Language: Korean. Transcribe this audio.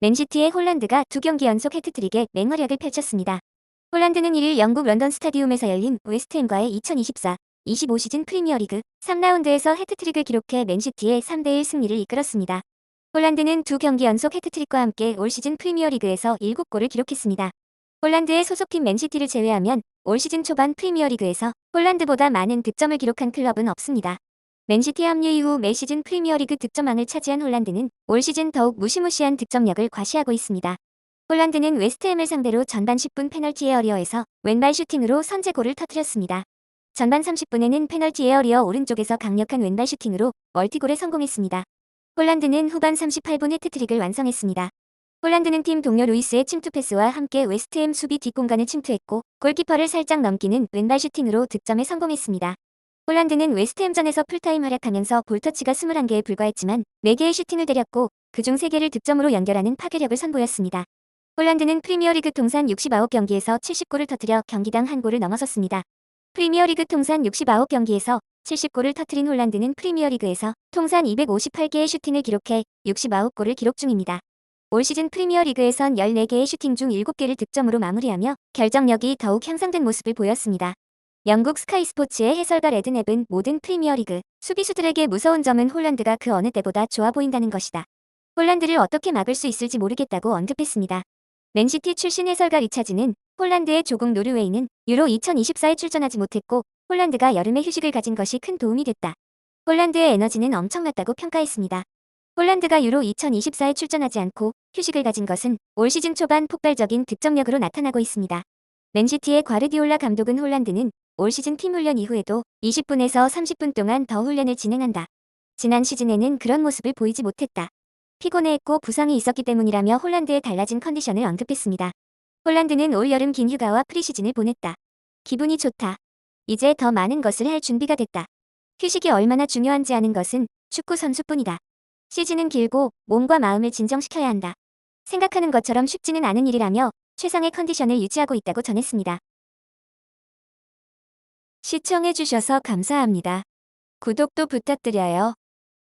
맨시티의 홀란드가 두 경기 연속 해트트릭에 맹활약을 펼쳤습니다. 홀란드는 1일 영국 런던 스타디움에서 열린 웨스트햄과의 2024 25 시즌 프리미어리그 3라운드에서 해트트릭을 기록해 맨시티의 3대1 승리를 이끌었습니다. 홀란드는 두 경기 연속 해트트릭과 함께 올 시즌 프리미어리그에서 7골을 기록했습니다. 홀란드의 소속팀 맨시티를 제외하면 올 시즌 초반 프리미어리그에서 홀란드보다 많은 득점을 기록한 클럽은 없습니다. 맨시티 합류 이후 매 시즌 프리미어리그 득점왕을 차지한 홀란드는 올 시즌 더욱 무시무시한 득점력을 과시하고 있습니다. 홀란드는 웨스트햄을 상대로 전반 10분 페널티 에어리어에서 왼발 슈팅으로 선제골을 터뜨렸습니다. 전반 30분에는 페널티 에어리어 오른쪽에서 강력한 왼발 슈팅으로 멀티골에 성공했습니다. 홀란드는 후반 38분 해트트릭을 완성했습니다. 홀란드는 팀 동료 루이스의 침투 패스와 함께 웨스트햄 수비 뒷공간을 침투했고 골키퍼를 살짝 넘기는 왼발 슈팅으로 득점에 성공했습니다. 홀란드는 웨스트햄전에서 풀타임 활약하면서 볼터치가 21개에 불과했지만 4개의 슈팅을 때렸고 그중 3개를 득점으로 연결하는 파괴력을 선보였습니다. 홀란드는 프리미어리그 통산 69경기에서 70골을 터뜨려 경기당 한 골을 넘어섰습니다. 프리미어리그 통산 69경기에서 70골을 터뜨린 홀란드는 프리미어리그에서 통산 258개의 슈팅을 기록해 69골을 기록 중입니다. 올 시즌 프리미어리그에선 14개의 슈팅 중 7개를 득점으로 마무리하며 결정력이 더욱 향상된 모습을 보였습니다. 영국 스카이 스포츠의 해설가 레드넵은 모든 프리미어리그 수비수들에게 무서운 점은 홀란드가 그 어느 때보다 좋아 보인다는 것이다. 홀란드를 어떻게 막을 수 있을지 모르겠다고 언급했습니다. 맨시티 출신 해설가 리차즈는 홀란드의 조국 노르웨이는 유로 2024에 출전하지 못했고 홀란드가 여름에 휴식을 가진 것이 큰 도움이 됐다. 홀란드의 에너지는 엄청났다고 평가했습니다. 홀란드가 유로 2024에 출전하지 않고 휴식을 가진 것은 올 시즌 초반 폭발적인 득점력으로 나타나고 있습니다. 맨시티의 과르디올라 감독은 홀란드는 올 시즌 팀 훈련 이후에도 20분에서 30분 동안 더 훈련을 진행한다. 지난 시즌에는 그런 모습을 보이지 못했다. 피곤해했고 부상이 있었기 때문이라며 홀란드의 달라진 컨디션을 언급했습니다. 홀란드는 올 여름 긴 휴가와 프리시즌을 보냈다. 기분이 좋다. 이제 더 많은 것을 할 준비가 됐다. 휴식이 얼마나 중요한지 아는 것은 축구 선수뿐이다. 시즌은 길고 몸과 마음을 진정시켜야 한다. 생각하는 것처럼 쉽지는 않은 일이라며 최상의 컨디션을 유지하고 있다고 전했습니다. 시청해주셔서 감사합니다. 구독도 부탁드려요.